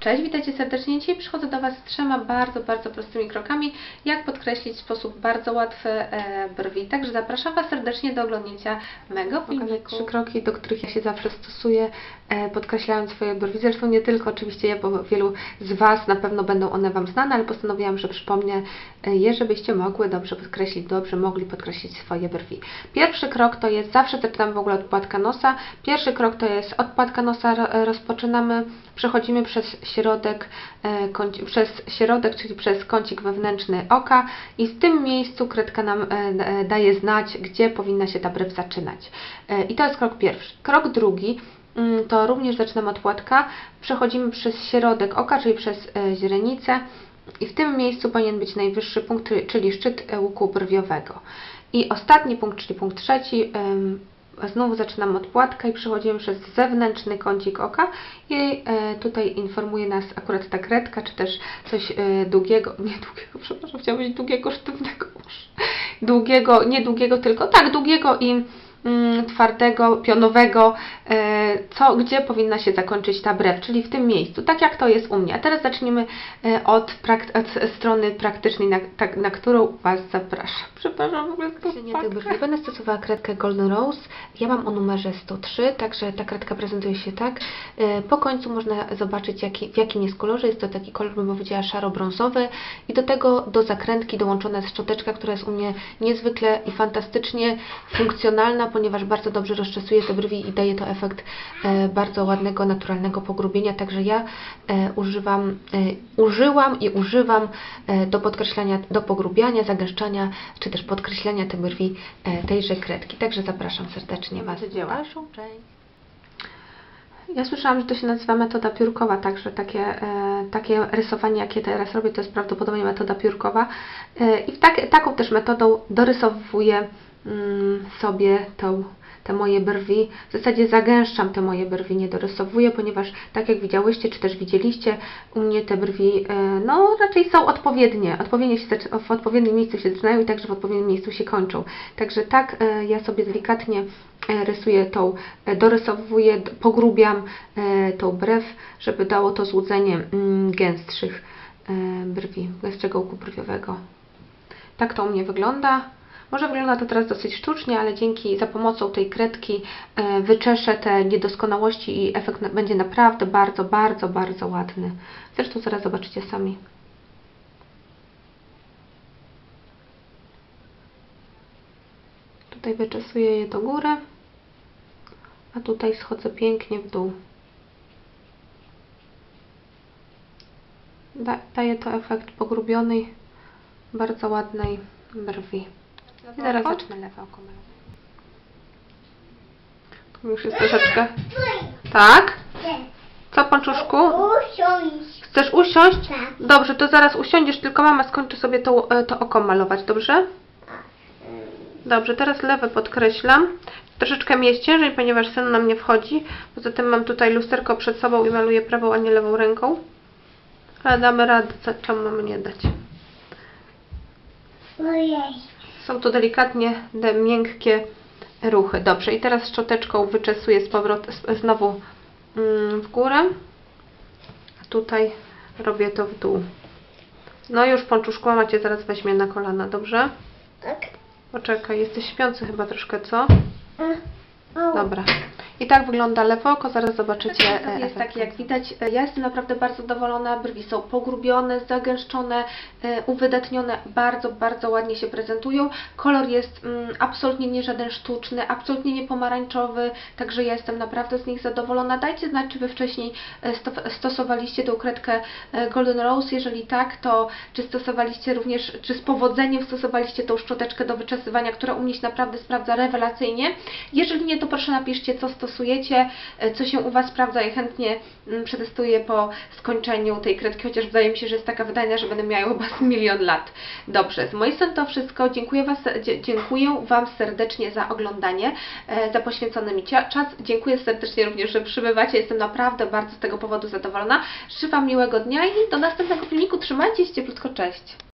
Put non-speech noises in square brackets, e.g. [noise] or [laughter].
Cześć, witajcie serdecznie. Dzisiaj przychodzę do Was z trzema bardzo, bardzo prostymi krokami, jak podkreślić w sposób bardzo łatwy e, brwi. Także zapraszam Was serdecznie do oglądnięcia mego filmiku. Trzy kroki, do których ja się zawsze stosuję, e, podkreślając swoje brwi. Zresztą nie tylko oczywiście ja, bo wielu z Was na pewno będą one Wam znane, ale postanowiłam, że przypomnę e, je, żebyście mogły dobrze podkreślić, dobrze mogli podkreślić swoje brwi. Pierwszy krok to jest, zawsze zaczynam w ogóle od płatka nosa. Pierwszy krok to jest od płatka nosa ro- rozpoczynamy, przechodzimy przez środek, e, przez środek, czyli przez kącik wewnętrzny oka i w tym miejscu kredka nam e, e, daje znać, gdzie powinna się ta brew zaczynać. I to jest krok pierwszy. Krok drugi mm, to również zaczynamy od płatka, przechodzimy przez środek oka, czyli przez źrenicę i w tym miejscu powinien być najwyższy punkt, czyli- szczyt łuku brwiowego. I ostatni punkt, czyli punkt trzeci, Znowu zaczynamy od płatka i przechodzimy przez zewnętrzny kącik oka i e, tutaj informuje nas akurat ta kredka, czy też coś e, długiego, nie długiego, [laughs] przepraszam, chciałam powiedzieć długiego, sztywnego, [laughs] długiego, nie długiego, tylko tak, długiego i twardego, pionowego, e, co, gdzie powinna się zakończyć ta brew, czyli w tym miejscu, tak jak to jest u mnie. A teraz zaczniemy e, od, prak- od strony praktycznej, na, tak, na którą Was zapraszam. Przepraszam, w ogóle to brwi. Będę stosowała kredkę Golden Rose. Ja mam o numerze 103, także ta kredka prezentuje się tak. E, Po końcu można zobaczyć jaki, w jakim jest kolorze. Jest to taki kolor, bym powiedziała, szaro-brązowy. I do tego do zakrętki dołączona jest szczoteczka, która jest u mnie niezwykle i fantastycznie funkcjonalna, ponieważ bardzo dobrze rozczesuje te brwi i daje to efekt e, bardzo ładnego, naturalnego pogrubienia. Także ja e, używam, e, użyłam i używam do podkreślania, do pogrubiania, zagęszczania, czy też podkreślania tej brwi tejże kredki. Także zapraszam serdecznie Was to działa. na dalszą część. Ja słyszałam, że to się nazywa metoda piórkowa, także takie, e, takie rysowanie, jakie teraz robię, to jest prawdopodobnie metoda piórkowa. E, I tak, taką też metodą dorysowuję sobie tą, te moje brwi. W zasadzie zagęszczam te moje brwi, nie dorysowuję, ponieważ tak jak widziałyście, czy też widzieliście, u mnie te brwi e, no raczej są odpowiednie. Odpowiednio się, w odpowiednim miejscu się zaczynają i także w odpowiednim miejscu się kończą. Także tak e, ja sobie delikatnie e, rysuję tą, dorysowuję, pogrubiam tą brew, żeby dało to złudzenie mm, gęstszych brwi, gęstszego łuku brwiowego. Tak to u mnie wygląda. Może wygląda to teraz dosyć sztucznie, ale dzięki za pomocą tej kredki e, wyczeszę te niedoskonałości i efekt będzie naprawdę bardzo, bardzo, bardzo ładny. Zresztą zaraz zobaczycie sami. Tutaj wyczesuję je do góry, a tutaj schodzę pięknie w dół. Da, daje to efekt pogrubionej, bardzo ładnej brwi. I zaraz zacznę lewe oko malować. Tu już jest troszeczkę. Tak? Co, Pączuszku? Usiądź. Chcesz usiąść? Tak. Dobrze, to zaraz usiądziesz, tylko mama skończy sobie to, e, to oko malować, dobrze? Dobrze, teraz lewe podkreślam. Troszeczkę mi jest ciężej, ponieważ sen na mnie wchodzi. Poza tym mam tutaj lusterko przed sobą i maluję prawą, a nie lewą ręką. Ale damy radę, co czemu mamy nie dać. Ojej. Są to delikatnie de, miękkie ruchy. Dobrze, i teraz szczoteczką wyczesuję z powrot, z- znowu mm, w górę. A tutaj robię to w dół. No już pączuszku, mama Cię zaraz weźmie na kolana, dobrze? Tak. Poczekaj, jesteś śpiący chyba troszkę, co? O. Dobra. I tak wygląda lewe oko, zaraz zobaczycie. e, Jest efekt taki, jak widać, e, ja jestem naprawdę bardzo zadowolona. Brwi są pogrubione, zagęszczone, e, uwydatnione, bardzo, bardzo ładnie się prezentują. Kolor jest mm, absolutnie nie żaden sztuczny, absolutnie nie pomarańczowy, także ja jestem naprawdę z nich zadowolona. Dajcie znać, czy Wy wcześniej e, sto, stosowaliście tą kredkę Golden Rose. Jeżeli tak, to czy stosowaliście również, czy z powodzeniem stosowaliście tą szczoteczkę do wyczesywania, która u mnie się naprawdę sprawdza rewelacyjnie. Jeżeli nie, to proszę napiszcie, co stosujecie, e, co się u Was sprawdza i chętnie mm, przetestuję po skończeniu tej kredki, chociaż wydaje mi się, że jest taka wydajna, że będę miała chyba milion lat. Dobrze, z mojej strony to wszystko. Dziękuję, was, dziękuję Wam serdecznie za oglądanie, e, za poświęcony mi czas. Dziękuję serdecznie również, że przybywacie. Jestem naprawdę bardzo z tego powodu zadowolona. Życzę Wam miłego dnia i do następnego filmiku. Trzymajcie się cieplutko, cześć!